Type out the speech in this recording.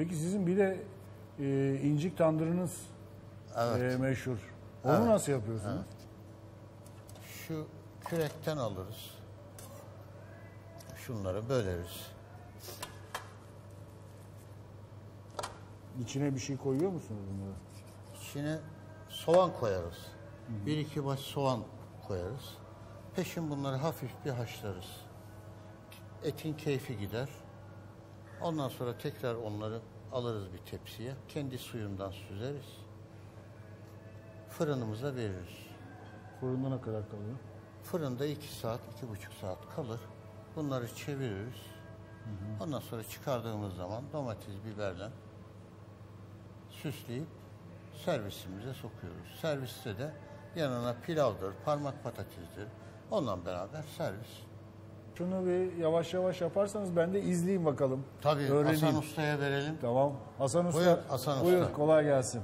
Peki sizin bir de e, incik tandırınız Evet. e, meşhur. Onu Evet. nasıl yapıyorsunuz? Şu kürekten alırız. Şunları böleriz. İçine bir şey koyuyor musunuz bunları? İçine soğan koyarız. Bir iki baş soğan koyarız. Peşin bunları hafif bir haşlarız. Etin keyfi gider. Ondan sonra tekrar onları alırız bir tepsiye. Kendi suyundan süzeriz. Fırınımıza veririz. Fırında ne kadar kalıyor? Fırında iki saat, iki buçuk saat kalır. Bunları çeviririz. Ondan sonra çıkardığımız zaman domates, biberle süsleyip servisimize sokuyoruz. Serviste de yanına pilavdır, parmak patatesdir. Onunla beraber servis. Şunu bir yavaş yavaş yaparsanız ben de izleyeyim bakalım. Tabii Öğreneyim. Hasan Usta'ya verelim. Tamam. Hasan Usta. Buyur Hasan Usta. Buyur kolay gelsin.